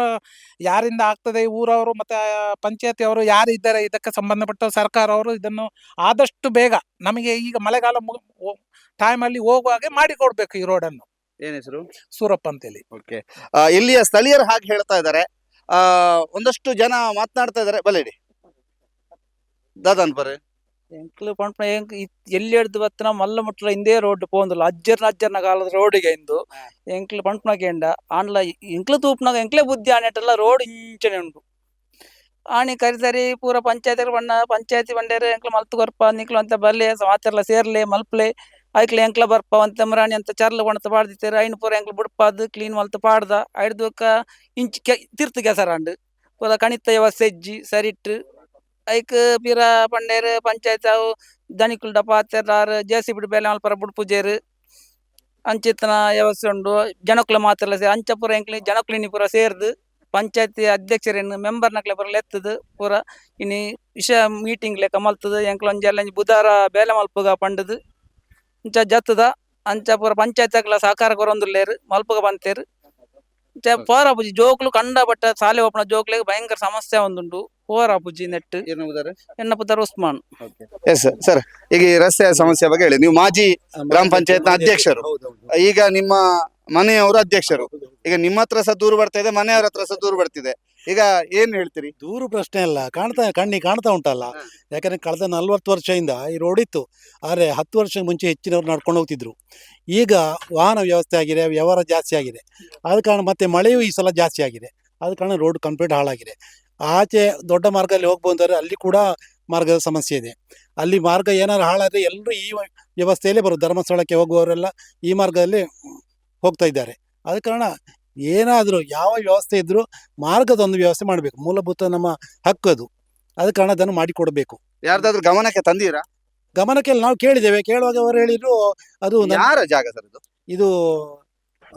Speaker 2: ಯಾರಿಂದ ಆಗ್ತದೆ? ಊರವರು ಮತ್ತೆ ಪಂಚಾಯತಿ ಅವರು ಯಾರು ಇದ್ದಾರೆ? ಇದಕ್ಕೆ ಸಂಬಂಧಪಟ್ಟ ಸರ್ಕಾರ ಅವರು ಇದನ್ನು ಆದಷ್ಟು ಬೇಗ ನಮಗೆ ಈಗ ಮಳೆಗಾಲ ಟೈಮಲ್ಲಿ ಹೋಗುವಾಗೆ ಮಾಡಿಕೊಡ್ಬೇಕು ಈ ರೋಡನ್ನು
Speaker 1: ಏನ್ ಹೆಸರು?
Speaker 2: ಸೂರಪ್ಪ ಅಂತೇಳಿ.
Speaker 1: ಓಕೆ. ಇಲ್ಲಿಯ ಸ್ಥಳೀಯರು ಹಾಗೆ ಹೇಳ್ತಾ ಇದ್ದಾರೆ. ಒಂದಷ್ಟು ಜನ ಮಾತನಾಡ್ತಾ ಇದ್ದಾರೆ. ಬಲೇಡಿ ದಾದನ್ ಬರ್ರಿ.
Speaker 10: ಎಂಕ್ಲು ಪಂಪ ಎಂಕ್ ಇತ್- ಎಲ್ಲಿ ಹಿಡ್ದು ಬತ್ತನ ಮಲ್ಲ ಮುಟ್ಲ ಇಂದೇ ರೋಡ್ ಪೋಂದುಲ್ಲ ಅಜ್ಜರ್ನ ಅಜ್ಜರ್ನ ಕಾಲದ ರೋಡಿಗೆ ಇಂದು. ಎಂಕ್ಲು ಪಂಪನ ಕೇಂಡ ಆಂಡ್ಲ ಎಂಕ್ಲು ತೂಪ್ನಾಗ ಎಂಕ್ಲೆ ಬುದ್ಧಿ ಆನೆಟ್ಟಲ್ಲ ರೋಡ್ ಇಂಚನೆ ಉಂಟು. ಆಣಿ ಕರಿದರಿ ಪೂರ ಪಂಚಾಯತ್ ಬಣ್ಣ ಪಂಚಾಯತಿ ಬಂಡೇರೆ ಎಂಕ್ಲ ಮಲ್ತು ಕೊರ್ಪ ನಿಕ್ಲು ಅಂತ ಬರ್ಲೆ ಮಾತೆರ್ಲ ಸೇರ್ಲೆ ಮಲ್ಪ್ಲೆ ಐಕ್ಲ ಎಂಕ್ಲ ಬರ್ಪ ಅಂತ ಮರಾಣಿ ಅಂತ ಚರ್ಲ ಬಣತ ಪಾಡ್ದಿತ್ತೇರು ಐನ್ ಪೂರ ಎಂಕ್ಲು ಬುಡ್ಪಾದ್ ಕ್ಲೀನ್ ಮಲ್ತು ಪಾಡ್ದ ಐಡ್ದಕ್ಕ ಇಂಚ್ ಕೆ ತಿರ್ತು ಕೆಸರಾಂಡು. ಪೂರ ಕಣಿತ ಸೆಜ್ಜಿ ಸರಿಟ್ಟು ಐಕ್ ಪೀರ ಪಂಡೇರ್, ಪಂಚಾಯತ್ ಅವು ದನಿಕುಲ್ ಡಪ ಸಿ ಬಿಡ್ ಬೇಲೆ ಮಲ್ಪರ ಬುಡ್ ಪೂಜೆರ್ ಅಂಚಿತ್ತನ ವ್ಯವಸ್ಥೆ ಉಂಡು ಜನಕುಲ ಮಾತ್ರ ಅಂಚ ಎಂಕ್ಲಿ ಜನಕುಲಿನಿ ಪೂರ ಸೇರ್ದು, ಪಂಚಾಯತಿ ಅಧ್ಯಕ್ಷರೇನು ಮೆಂಬರ್ ನಕ್ಲೆ ಪೂರ ಎತ್ತದು ಪೂರ ಇನಿ ವಿಷಯ ಮೀಟಿಂಗ್ ಲೆಕ್ಕ ಮಲ್ತದು, ಎಂಕ್ಲ ಒಂಜಿ ಬುಧಾರ ಬೇಲೆ ಮಲ್ಪುಗ ಪಂಡದು, ಇಂಚ ಜತ್ತದ ಅಂಚ ಪೂರ ಪಂಚಾಯತ್ ಸಹಕಾರ ಕೊರೊಂದುಲ್ಲೇರು, ಮಲ್ಪಗ ಬಂತೇರು. ಪೋರ ಪೂಜಿ ಜೋಕ್ಲು ಕಂಡ ಬಟ್ಟ ಸಾಲೆ ಒಪ್ಪನ ಜೋಕ್ಲೆಗ್ ಭಯಂಕರ ಸಮಸ್ಯೆ ಒಂದುಂಡು ಪೋರ ಪೂಜಿ ನೆಟ್. ಉಸ್ಮಾನ್.
Speaker 1: ಎಸ್ ಸರ್ ಈಗ ಈ ರಸ್ತೆ ಸಮಸ್ಯೆ ಬಗ್ಗೆ ಹೇಳಿ. ನೀವು ಮಾಜಿ ಗ್ರಾಮ ಪಂಚಾಯತ್ನ ಅಧ್ಯಕ್ಷರು. ಈಗ ನಿಮ್ಮ ಮನೆಯವರು ಅಧ್ಯಕ್ಷರು. ಈಗ ನಿಮ್ಮ ಹತ್ರ ಸಹ ದೂರು ಬರ್ತಾ ಇದೆ ಮನೆಯವರ ಹತ್ರ ಸಹ ದೂರು ಬರ್ತಿದೆ. ಈಗ ಏನ್ ಹೇಳ್ತೀರಿ?
Speaker 3: ದೂರು ಪ್ರಶ್ನೆ ಅಲ್ಲ ಕಾಣ್ತಾ ಕಣ್ಣಿ ಕಾಣ್ತಾ ಉಂಟಲ್ಲ. ಯಾಕಂದ್ರೆ ಕಳೆದ ನಲ್ವತ್ತು ವರ್ಷದಿಂದ ಈ ರೋಡ್ ಇತ್ತು. ಆದರೆ ಹತ್ತು ವರ್ಷ ಮುಂಚೆ ಹೆಚ್ಚಿನವ್ರು ನಡ್ಕೊಂಡು ಹೋಗ್ತಿದ್ರು. ಈಗ ವಾಹನ ವ್ಯವಸ್ಥೆ ಆಗಿದೆ ವ್ಯವಹಾರ ಜಾಸ್ತಿ ಆಗಿದೆ. ಆದ ಕಾರಣ ಮತ್ತೆ ಮಳೆಯೂ ಈ ಸಲ ಜಾಸ್ತಿ ಆಗಿದೆ. ಆದ ಕಾರಣ ರೋಡ್ ಕಂಪ್ಲೀಟ್ ಹಾಳಾಗಿದೆ. ಆಚೆ ದೊಡ್ಡ ಮಾರ್ಗದಲ್ಲಿ ಹೋಗ್ಬೋದು ಅಂದರೆ ಅಲ್ಲಿ ಕೂಡ ಮಾರ್ಗದ ಸಮಸ್ಯೆ ಇದೆ. ಅಲ್ಲಿ ಮಾರ್ಗ ಏನಾದ್ರು ಹಾಳಾದ್ರೆ ಎಲ್ಲರೂ ಈ ವ್ಯವಸ್ಥೆಯಲ್ಲೇ ಬರೋದು. ಧರ್ಮಸ್ಥಳಕ್ಕೆ ಹೋಗುವವರೆಲ್ಲ ಈ ಮಾರ್ಗದಲ್ಲಿ ಹೋಗ್ತಾ ಇದ್ದಾರೆ. ಆದ ಕಾರಣ ಏನಾದರೂ ಯಾವ ವ್ಯವಸ್ಥೆ ಇದ್ರೂ ಮಾರ್ಗದ ಒಂದು ವ್ಯವಸ್ಥೆ ಮಾಡಬೇಕು. ಮೂಲಭೂತ ನಮ್ಮ ಹಕ್ಕು ಅದು. ಅದ ಕಾರಣ ಅದನ್ನು ಮಾಡಿಕೊಡಬೇಕು.
Speaker 1: ಯಾರ್ದಾದ್ರೂ ಗಮನಕ್ಕೆ ತಂದೀರಾ?
Speaker 3: ಗಮನಕ್ಕೆ ನಾವು ಕೇಳಿದ್ದೇವೆ. ಕೇಳುವಾಗ ಅವರು ಹೇಳಿದ್ರು ಅದು ನನ್ನ-
Speaker 1: ಯಾರ ಜಾಗ ಸರ್ ಇದು?
Speaker 3: ಇದು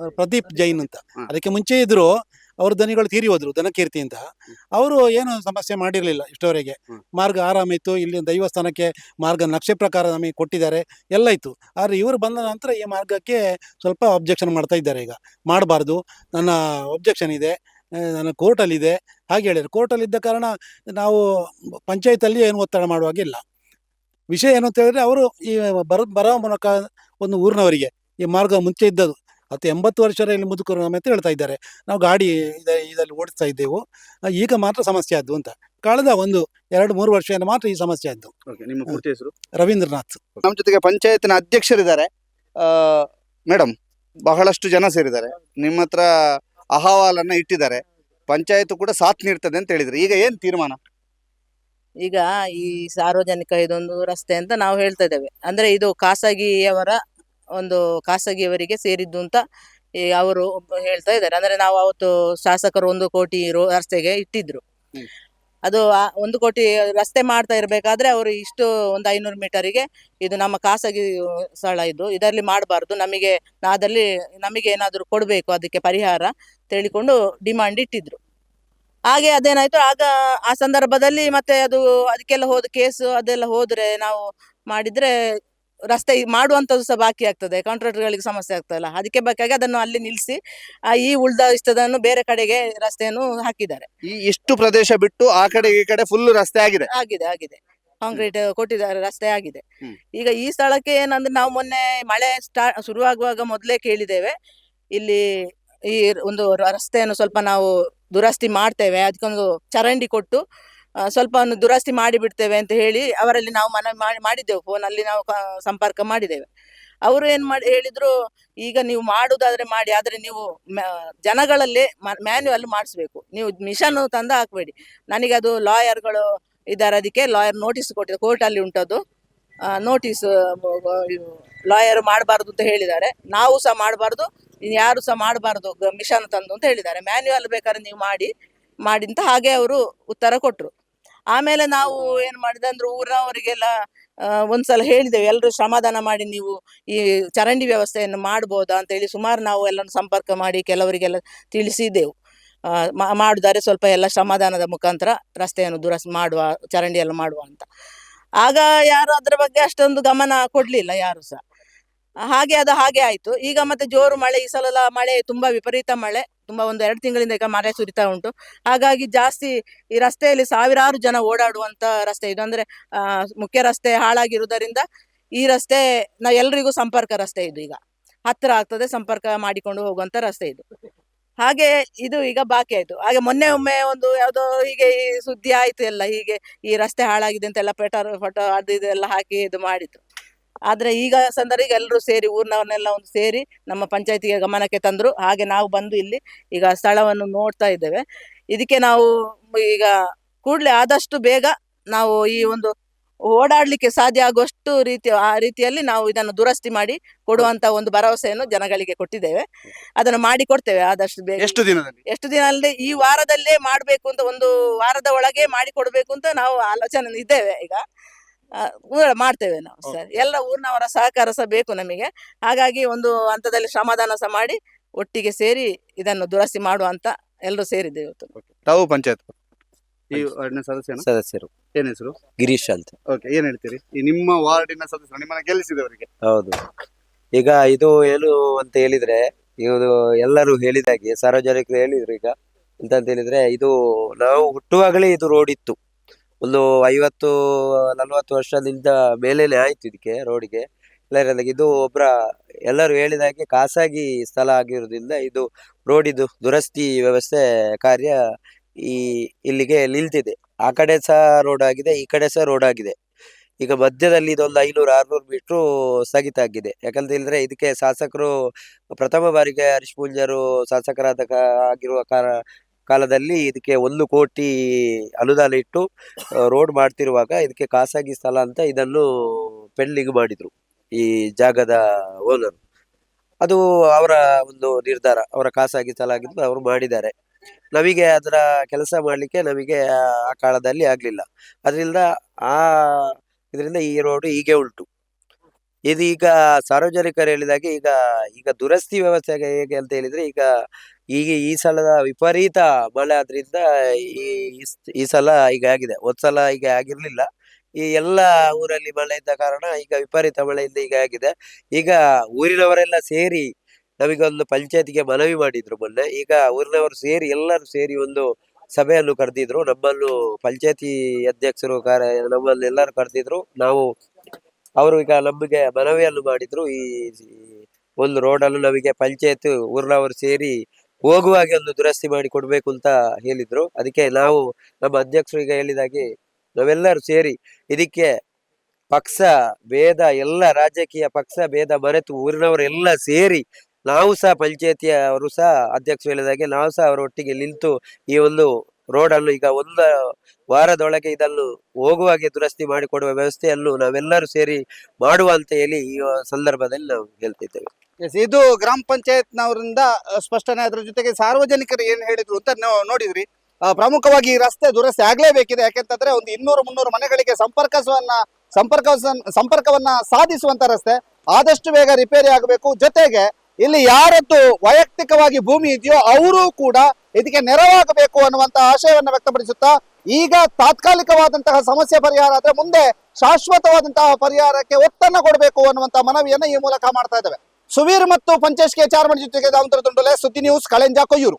Speaker 3: ಪ್ರದೀಪ್ ಜೈನ್ ಅಂತ. ಅದಕ್ಕೆ ಮುಂಚೆ ಇದ್ರು ಅವ್ರ ದನಿಗಳು ತೀರಿ ಹೋದ್ರು ದನಕೀರ್ತಿ ಅಂತ. ಅವರು ಏನು ಸಮಸ್ಯೆ ಮಾಡಿರಲಿಲ್ಲ ಇಷ್ಟವರೆಗೆ.
Speaker 1: ಮಾರ್ಗ
Speaker 3: ಮಾರ್ಗ ಆರಾಮಿತ್ತು ಇಲ್ಲಿ ದೈವಸ್ಥಾನಕ್ಕೆ ಮಾರ್ಗ ನಕ್ಷೆ ಪ್ರಕಾರ ನಮಗೆ ಕೊಟ್ಟಿದ್ದಾರೆ ಎಲ್ಲ ಇತ್ತು. ಆದರೆ ಇವರು ಬಂದ ನಂತರ ಈ ಮಾರ್ಗಕ್ಕೆ ಸ್ವಲ್ಪ ಅಬ್ಜೆಕ್ಷನ್ ಮಾಡ್ತಾ ಇದ್ದಾರೆ ಈಗ. ಮಾಡಬಾರ್ದು. ನನ್ನ ಒಬ್ಜೆಕ್ಷನ್ ಇದೆ ನನ್ನ ಕೋರ್ಟಲ್ಲಿ ಇದೆ ಹಾಗೆ ಹೇಳಿದ್ರು. ಕೋರ್ಟಲ್ಲಿ ಇದ್ದ ಕಾರಣ ನಾವು ಪಂಚಾಯತಲ್ಲಿ ಏನು ಒತ್ತಡ ಮಾಡುವಾಗಿಲ್ಲ. ವಿಷಯ ಏನು ಅಂತ ಹೇಳಿದ್ರೆ ಅವರು ಈ ಬರ ಬರೋ ಮೂಲಕ ಒಂದು ಊರಿನವರಿಗೆ ಈ ಮಾರ್ಗ ಮುಂಚೆ ಇದ್ದದ್ದು. ಹತ್ತು ಎಂಬತ್ತು ವರ್ಷ ಇಲ್ಲಿ ಮುದುಕರು ಅಂತ ಹೇಳ್ತಾ ಇದ್ದಾರೆ. ನಾವು ಗಾಡಿ ಇದ ಇದರಲ್ಲಿ ಓಡಿಸ್ತಾ ಇದ್ದೆವು. ಈಗ ಮಾತ್ರ ಸಮಸ್ಯೆ ಆದ್ದು ಅಂತ. ಕಳೆದ ಒಂದು ಎರಡು ಮೂರು ವರ್ಷದಿಂದ ಮಾತ್ರ ಈ ಸಮಸ್ಯೆ ಆದ್ದು.
Speaker 1: ನಿಮ್ಮ ಪೂರ್ತಿ ಹೆಸರು?
Speaker 3: ರವೀಂದ್ರನಾಥ್.
Speaker 1: ನಮ್ಮ ಜೊತೆಗೆ ಪಂಚಾಯತ್ನ ಅಧ್ಯಕ್ಷರಿದ್ದಾರೆ. ಮೇಡಮ್ ಬಹಳಷ್ಟು ಜನ ಸೇರಿದ್ದಾರೆ. ನಿಮ್ಮ ಹತ್ರ ಅಹವಾಲನ್ನ ಇಟ್ಟಿದ್ದಾರೆ. ಪಂಚಾಯತ್ ಕೂಡ ಸಾಥ್ ನೀಡ್ತದೆ ಅಂತ ಹೇಳಿದ್ರೆ. ಈಗ ಏನ್ ತೀರ್ಮಾನ?
Speaker 6: ಈಗ ಈ ಸಾರ್ವಜನಿಕ ಇದೊಂದು ರಸ್ತೆ ಅಂತ ನಾವು ಹೇಳ್ತಾ ಇದ್ದೇವೆ. ಅಂದ್ರೆ ಇದು ಖಾಸಗಿಯವರ ಒಂದು ಖಾಸಗಿಯವರಿಗೆ ಸೇರಿದ್ದು ಅಂತ ಈ ಅವರು ಹೇಳ್ತಾ ಇದ್ದಾರೆ. ಅಂದ್ರೆ ನಾವು ಅವತ್ತು ಶಾಸಕರು ಒಂದು ಕೋಟಿ ರೋ ರಸ್ತೆಗೆ ಇಟ್ಟಿದ್ರು. ಅದು ಆ ಒಂದು ಕೋಟಿ ರಸ್ತೆ ಮಾಡ್ತಾ ಇರಬೇಕಾದ್ರೆ ಅವರು ಇಷ್ಟು ಒಂದು ಐನೂರು ಮೀಟರಿಗೆ ಇದು ನಮ್ಮ ಖಾಸಗಿ ಸ್ಥಳ ಇದು. ಇದರಲ್ಲಿ ಮಾಡಬಾರ್ದು. ನಮಗೆ ಅದರಲ್ಲಿ ನಮಗೆ ಏನಾದರೂ ಕೊಡಬೇಕು ಅದಕ್ಕೆ ಪರಿಹಾರ ತಿಳಿಕೊಂಡು ಡಿಮಾಂಡ್ ಇಟ್ಟಿದ್ರು. ಹಾಗೆ ಅದೇನಾಯ್ತು ಆಗ ಆ ಸಂದರ್ಭದಲ್ಲಿ ಮತ್ತೆ ಅದು ಅದಕ್ಕೆಲ್ಲ ಹೋದ ಕೇಸು ಅದೆಲ್ಲ ಹೋದ್ರೆ ನಾವು ಮಾಡಿದ್ರೆ ರಸ್ತೆ ಮಾಡುವಂಥದ್ದು ಸಹ ಬಾಕಿ ಆಗ್ತದೆ ಕಾಂಟ್ರಾಕ್ಟರ್ಗಳಿಗೆ ಸಮಸ್ಯೆ ಆಗ್ತದಲ್ಲ. ಅದಕ್ಕೆ ಬೇಕಾಗಿ ಅದನ್ನು ಅಲ್ಲಿ ನಿಲ್ಲಿಸಿ ಆ ಈ ಉಳ್ದ ಇಷ್ಟದನ್ನು ಬೇರೆ ಕಡೆಗೆ ರಸ್ತೆಯನ್ನು ಹಾಕಿದ್ದಾರೆ.
Speaker 1: ಈ ಇಷ್ಟು ಪ್ರದೇಶ ಬಿಟ್ಟು ಆ ಕಡೆ ಈ ಕಡೆ ಫುಲ್ ರಸ್ತೆ ಆಗಿದೆ.
Speaker 6: ಆಗಿದೆ ಆಗಿದೆ. ಕಾಂಕ್ರೀಟ್ ಕೊಟ್ಟಿದ್ದಾರೆ ರಸ್ತೆ ಆಗಿದೆ. ಈಗ ಈ ಸ್ಥಳಕ್ಕೆ ಏನಂದ್ರೆ ನಾವು ಮೊನ್ನೆ ಮಳೆ ಸ್ಟಾರ್ಟ್ ಶುರುವಾಗುವಾಗ ಮೊದಲೇ ಕೇಳಿದ್ದೇವೆ. ಇಲ್ಲಿ ಈ ಒಂದು ರಸ್ತೆಯನ್ನು ಸ್ವಲ್ಪ ನಾವು ದುರಸ್ತಿ ಮಾಡ್ತೇವೆ. ಅದಕ್ಕೊಂದು ಚರಂಡಿ ಕೊಟ್ಟು ಸ್ವಲ್ಪ ಒಂದು ದುರಸ್ತಿ ಮಾಡಿ ಬಿಡ್ತೇವೆ ಅಂತ ಹೇಳಿ ಅವರಲ್ಲಿ ನಾವು ಮನವಿ ಮಾಡಿ, ಮಾಡಿದ್ದೆವು. ಫೋನಲ್ಲಿ ನಾವು ಸಂಪರ್ಕ ಮಾಡಿದ್ದೇವೆ. ಅವರು ಏನ್ ಮಾಡಿ, ಹೇಳಿದ್ರು, ಈಗ ನೀವು ಮಾಡುದಾದ್ರೆ ಮಾಡಿ, ಆದ್ರೆ ನೀವು ಜನಗಳಲ್ಲೇ ಮ್ಯಾನ್ಯುವಲ್ ಮಾಡಿಸ್ಬೇಕು. ನೀವು ಮಿಷನ್ ತಂದು ಹಾಕ್ಬೇಡಿ. ನನಗೆ ಅದು ಲಾಯರ್ಗಳು ಇದ್ದಾರೆ ಅದಕ್ಕೆ ಲಾಯರ್ ನೋಟಿಸ್ ಕೊಟ್ಟಿದೆ ಕೋರ್ಟಲ್ಲಿ ಉಂಟದು. ನೋಟಿಸ್ ಲಾಯರ್ ಮಾಡಬಾರ್ದು ಅಂತ ಹೇಳಿದ್ದಾರೆ. ನಾವು ಸಹ ಮಾಡಬಾರ್ದು ಯಾರು ಸಹ ಮಾಡಬಾರ್ದು ಮಿಷನ್ ತಂದು ಅಂತ ಹೇಳಿದ್ದಾರೆ. ಮ್ಯಾನ್ಯುವಲ್ ಬೇಕಾದ್ರೆ ನೀವು ಮಾಡಿ ಮಾಡಿ ಅಂತ ಹಾಗೆ ಅವರು ಉತ್ತರ ಕೊಟ್ಟರು ಆಮೇಲೆ ನಾವು ಏನ್ ಮಾಡಿದೆ ಅಂದ್ರೆ ಊರವರಿಗೆಲ್ಲ ಆ, ಒಂದ್ಸಲ ಹೇಳಿದೆವು ಎಲ್ಲರೂ ಶ್ರಮದಾನ ಮಾಡಿ ನೀವು ಈ ಚರಂಡಿ ವ್ಯವಸ್ಥೆಯನ್ನು ಮಾಡ್ಬೋದಾ? ಅಂತ ಹೇಳಿ ಸುಮಾರು ನಾವು ಎಲ್ಲರನ್ನು ಸಂಪರ್ಕ ಮಾಡಿ ಕೆಲವರಿಗೆಲ್ಲ ತಿಳಿಸಿದೆವು. ಮಾಡಿದರೆ ಸ್ವಲ್ಪ ಎಲ್ಲ ಶ್ರಮದಾನದ ಮುಖಾಂತರ ರಸ್ತೆಯನ್ನು ದುರಸ್ತಿ ಮಾಡುವ ಚರಂಡಿ ಎಲ್ಲ ಮಾಡುವ ಅಂತ. ಆಗ ಯಾರು ಅದ್ರ ಬಗ್ಗೆ ಅಷ್ಟೊಂದು ಗಮನ ಕೊಡ್ಲಿಲ್ಲ ಯಾರು ಸಹ. ಹಾಗೆ ಅದು ಹಾಗೆ ಆಯ್ತು. ಈಗ ಮತ್ತೆ ಜೋರು ಮಳೆ, ಈ ಸಲ ಮಳೆ, ತುಂಬಾ ವಿಪರೀತ ಮಳೆ. ತುಂಬಾ ಒಂದು ಎರಡು ತಿಂಗಳಿಂದ ಈಗ ಮಳೆ ಸುರಿತಾ ಉಂಟು. ಹಾಗಾಗಿ ಜಾಸ್ತಿ ಈ ರಸ್ತೆಯಲ್ಲಿ ಸಾವಿರಾರು ಜನ ಓಡಾಡುವಂತ ರಸ್ತೆ ಇದು. ಅಂದ್ರೆ ಮುಖ್ಯ ರಸ್ತೆ ಹಾಳಾಗಿರುವುದರಿಂದ ಈ ರಸ್ತೆ ನಾ ಎಲ್ರಿಗೂ ಸಂಪರ್ಕ ರಸ್ತೆ ಇದು ಈಗ. ಹತ್ತಿರ ಆಗ್ತದೆ, ಸಂಪರ್ಕ ಮಾಡಿಕೊಂಡು ಹೋಗುವಂತ ರಸ್ತೆ ಇದು. ಹಾಗೆ ಇದು ಈಗ ಬಾಕಿ ಆಯ್ತು. ಹಾಗೆ ಮೊನ್ನೆ ಒಮ್ಮೆ ಒಂದು ಯಾವುದೋ ಹೀಗೆ ಈ ಸುದ್ದಿ ಆಯ್ತು ಎಲ್ಲ. ಹೀಗೆ ಈ ರಸ್ತೆ ಹಾಳಾಗಿದೆ ಅಂತ ಎಲ್ಲ ಪೆಟರ್ ಫೋಟೋ ಅದು ಇದೆಲ್ಲ ಹಾಕಿ ಇದು ಮಾಡಿದ್ರು. ಆದ್ರೆ ಈಗ ಸಂದರ್ಭ ಎಲ್ಲರೂ ಸೇರಿ ಊರಿನವ್ರನ್ನೆಲ್ಲ ಒಂದು ಸೇರಿ ನಮ್ಮ ಪಂಚಾಯತಿಗೆ ಗಮನಕ್ಕೆ ತಂದ್ರು. ಹಾಗೆ ನಾವು ಬಂದು ಇಲ್ಲಿ ಈಗ ಸ್ಥಳವನ್ನು ನೋಡ್ತಾ ಇದ್ದೇವೆ. ಇದಕ್ಕೆ ನಾವು ಈಗ ಕೂಡಲೇ ಆದಷ್ಟು ಬೇಗ ನಾವು ಈ ಒಂದು ಓಡಾಡ್ಲಿಕ್ಕೆ ಸಾಧ್ಯ ಆಗುವಷ್ಟು ರೀತಿ ಆ ರೀತಿಯಲ್ಲಿ ನಾವು ಇದನ್ನು ದುರಸ್ತಿ ಮಾಡಿ ಕೊಡುವಂತ ಒಂದು ಭರವಸೆಯನ್ನು ಜನಗಳಿಗೆ ಕೊಟ್ಟಿದ್ದೇವೆ. ಅದನ್ನು ಮಾಡಿ ಕೊಡ್ತೇವೆ ಆದಷ್ಟು ಬೇಗ.
Speaker 1: ಎಷ್ಟು ದಿನದಲ್ಲಿ?
Speaker 6: ಎಷ್ಟು ದಿನ ಅಲ್ಲದೆ ಈ ವಾರದಲ್ಲೇ ಮಾಡಬೇಕು ಅಂತ ಒಂದು ವಾರದ ಒಳಗೆ ಮಾಡಿ ಕೊಡಬೇಕು ಅಂತ ನಾವು ಆಲೋಚನೆ ಇದ್ದೇವೆ ಈಗ. ಮಾಡ್ತೇವೆ ನಾವು ಸರ್. ಎಲ್ಲ ಊರಿನವರ ಸಹಕಾರ ಸಹ ಬೇಕು ನಮಗೆ. ಹಾಗಾಗಿ ಒಂದು ಹಂತದಲ್ಲಿ ಶ್ರಮದಾನ ಸಹ ಮಾಡಿ ಒಟ್ಟಿಗೆ ಸೇರಿ ಇದನ್ನು ದುರಸ್ತಿ ಮಾಡುವ ಅಂತ ಎಲ್ಲರೂ ಸೇರಿದ್ದೇವೆ ಇವತ್ತು.
Speaker 1: ತಾವು ಪಂಚಾಯತ್ ಈ ವಾರ್ಡಿನ ಸದಸ್ಯನ?
Speaker 11: ಸದಸ್ಯರು.
Speaker 1: ಏನ್ ಹೆಸರು?
Speaker 11: ಗಿರೀಶ್ ಅಂತ.
Speaker 1: ಓಕೆ ಏನ್ ಹೇಳ್ತೀರಿ? ಈ ನಿಮ್ಮ ವಾರ್ಡಿನ ಸದಸ್ಯರು ನಿಮ್ಮನ್ನ ಗೆಲ್ಲಿಸಿದವರಿಗೆ.
Speaker 11: ಹೌದು. ಈಗ ಇದು ಏನು ಅಂತ ಹೇಳಿದ್ರೆ ಇದು ಎಲ್ಲರೂ ಹೇಳಿದಾಗೆ ಸಾರ್ವಜನಿಕರು ಹೇಳಿದ್ರು ಈಗ. ಎಂತ ಅಂತ ಹೇಳಿದ್ರೆ ಇದು ನಾವು ಹುಟ್ಟುವಾಗಲೇ ಇದು ರೋಡ್ ಇತ್ತು. ಒಂದು ಐವತ್ತು, ನಲ್ವತ್ತು ವರ್ಷದಿಂದ ಮೇಲೇನೆ ಆಯ್ತು ಇದಕ್ಕೆ ರೋಡಿಗೆ. ಇದು ಒಬ್ರ, ಎಲ್ಲರೂ ಹೇಳಿದಾಗೆ ಖಾಸಗಿ ಸ್ಥಳ ಆಗಿರೋದ್ರಿಂದ ಇದು ರೋಡಿದು ದುರಸ್ತಿ ವ್ಯವಸ್ಥೆ ಕಾರ್ಯ ಈ, ಇಲ್ಲಿಗೆ ನಿಲ್ತಿದೆ. ಆ ಕಡೆ ಸಹ ರೋಡ್ ಆಗಿದೆ, ಈ ಕಡೆ ಸಹ ರೋಡ್ ಆಗಿದೆ. ಈಗ ಮಧ್ಯದಲ್ಲಿ ಇದೊಂದು ಐನೂರು, ಆರ್ನೂರು ಮೀಟ್ರು ಸ್ಥಗಿತ ಆಗಿದೆ. ಯಾಕಂತ ಹೇಳಿದ್ರೆ ಇದಕ್ಕೆ ಶಾಸಕರು ಪ್ರಥಮ ಬಾರಿಗೆ ಹರೀಶ್ ಪೂಂಜರು ಶಾಸಕರಾದ ಆಗಿರುವ ಕಾರ ಕಾಲದಲ್ಲಿ ಇದಕ್ಕೆ ಒಂದು ಕೋಟಿ ಅನುದಾನ ಇಟ್ಟು ರೋಡ್ ಮಾಡ್ತಿರುವಾಗ ಇದಕ್ಕೆ ಖಾಸಗಿ ಸ್ಥಳ ಅಂತ ಇದನ್ನು ಪೆಂಡಿಂಗ್ ಮಾಡಿದ್ರು ಈ ಜಾಗದ ಓನರ್ ಅದು ಅವರ ಒಂದು ನಿರ್ಧಾರ, ಅವರ ಖಾಸಗಿ ಸ್ಥಳ ಆಗಿದ್ದು ಅವರು ಮಾಡಿದ್ದಾರೆ. ನಮಗೆ ಅದರ ಕೆಲಸ ಮಾಡಲಿಕ್ಕೆ ನಮಗೆ ಆ ಕಾಲದಲ್ಲಿ ಆಗಲಿಲ್ಲ. ಅದರಿಂದ ಆ, ಇದರಿಂದ ಈ ರೋಡ್ ಹೀಗೆ ಉಂಟು. ಇದೀಗ ಸಾರ್ವಜನಿಕರು ಹೇಳಿದಾಗೆ ಈಗ ಈಗ ದುರಸ್ತಿ ವ್ಯವಸ್ಥೆ ಹೇಗೆ ಅಂತ ಹೇಳಿದ್ರೆ ಈಗ ಈಗ ಈ ಸಲದ ವಿಪರೀತ ಮಳೆ ಆದ್ರಿಂದ ಈ ಈ ಸಲ ಈಗ ಆಗಿದೆ. ಒಂದ್ ಸಲ ಈಗ ಆಗಿರ್ಲಿಲ್ಲ. ಈ ಎಲ್ಲ ಊರಲ್ಲಿ ಮಳೆ ಇದ್ದ ಕಾರಣ ಈಗ ವಿಪರೀತ ಮಳೆಯಿಂದ ಈಗ ಆಗಿದೆ. ಈಗ ಊರಿನವರೆಲ್ಲ ಸೇರಿ ನಮಗೊಂದು ಪಂಚಾಯತಿಗೆ ಮನವಿ ಮಾಡಿದ್ರು ಮೊನ್ನೆ. ಈಗ ಊರಿನವರು ಸೇರಿ ಎಲ್ಲರೂ ಸೇರಿ ಒಂದು ಸಭೆಯನ್ನು ಕರೆದಿದ್ರು. ನಮ್ಮನ್ನು ಪಂಚಾಯತಿ ಅಧ್ಯಕ್ಷರು ಕಾರ್ಯ, ನಮ್ಮಲ್ಲಿ ಎಲ್ಲರೂ ಕರೆದಿದ್ರು. ನಾವು ಅವರು ಈಗ ನಮಗೆ ಮನವಿಯನ್ನು ಮಾಡಿದ್ರು. ಈ ಈ ಒಂದು ರೋಡನ್ನು ನಮಗೆ ಪಂಚಾಯತ್ ಊರಿನವರು ಸೇರಿ ಹೋಗುವಾಗೆ ಒಂದು ದುರಸ್ತಿ ಮಾಡಿ ಕೊಡ್ಬೇಕು ಅಂತ ಹೇಳಿದ್ರು. ಅದಕ್ಕೆ ನಾವು ನಮ್ಮ ಅಧ್ಯಕ್ಷರು ಈಗ ಹೇಳಿದಾಗೆ ನಾವೆಲ್ಲರೂ ಸೇರಿ ಇದಕ್ಕೆ ಪಕ್ಷ, ಭೇದ, ಎಲ್ಲ ರಾಜಕೀಯ ಪಕ್ಷ, ಭೇದ ಮರೆತು ಊರಿನವರೆಲ್ಲ ಸೇರಿ ನಾವು ಸಹ ಪಂಚಾಯತಿಯ ಅವರು ಸಹ ಅಧ್ಯಕ್ಷರು ಹೇಳಿದಾಗೆ ನಾವು ಸಹ ಅವರೊಟ್ಟಿಗೆ ನಿಂತು ಈ ಒಂದು ರೋಡ್ ಅನ್ನು ಈಗ ಒಂದು ವಾರದೊಳಗೆ ಇದನ್ನು ಹೋಗುವಾಗೆ ದುರಸ್ತಿ ಮಾಡಿಕೊಡುವ ವ್ಯವಸ್ಥೆಯನ್ನು ನಾವೆಲ್ಲರೂ ಸೇರಿ ಮಾಡುವ ಅಂತ ಹೇಳಿ ಈ ಸಂದರ್ಭದಲ್ಲಿ ನಾವು ಹೇಳ್ತಿದ್ದೇವೆ.
Speaker 1: ಇದು ಗ್ರಾಮ ಪಂಚಾಯತ್ ನವರಿಂದ ಸ್ಪಷ್ಟನೆ ಅದ್ರ ಜೊತೆಗೆ ಸಾರ್ವಜನಿಕರು ಏನ್ ಹೇಳಿದ್ರು ಅಂತ ನೋಡಿದ್ರಿ. ಪ್ರಮುಖವಾಗಿ ರಸ್ತೆ ದುರಸ್ತಿ ಆಗಲೇಬೇಕಿದೆ. ಯಾಕೆಂತಂದ್ರೆ ಒಂದು ಇನ್ನೂರು, ಮುನ್ನೂರು ಮನೆಗಳಿಗೆ ಸಂಪರ್ಕವನ್ನ ಸಂಪರ್ಕ ಸಂಪರ್ಕವನ್ನ ಸಾಧಿಸುವಂತ ರಸ್ತೆ. ಆದಷ್ಟು ಬೇಗ ರಿಪೇರಿ ಆಗಬೇಕು. ಜೊತೆಗೆ ಇಲ್ಲಿ ಯಾರದ್ದು ವೈಯಕ್ತಿಕವಾಗಿ ಭೂಮಿ ಇದೆಯೋ ಅವರು ಕೂಡ ಇದಕ್ಕೆ ನೆರವಾಗಬೇಕು ಅನ್ನುವಂತ ಆಶಯವನ್ನ ವ್ಯಕ್ತಪಡಿಸುತ್ತಾ, ಈಗ ತಾತ್ಕಾಲಿಕವಾದಂತಹ ಸಮಸ್ಯೆ ಪರಿಹಾರ ಆದ್ರೆ ಮುಂದೆ ಶಾಶ್ವತವಾದಂತಹ ಪರಿಹಾರಕ್ಕೆ ಒತ್ತನ್ನ ಕೊಡಬೇಕು ಅನ್ನುವಂತ ಮನವಿಯನ್ನು ಈ ಮೂಲಕ ಮಾಡ್ತಾ ಇದ್ದೇವೆ. ಸುವೀರ್ ಮತ್ತು ಪಂಚೇಶ್ ಕೆ ಚಾರ್ಮಣಿ ಜೊತೆಗೆ ದಾವಂತರ ತುಂಡಲೆ ಸುದ್ದಿ ನ್ಯೂಸ್ ಕಳೆಂಜ ಕೊಯ್ಯೂರು.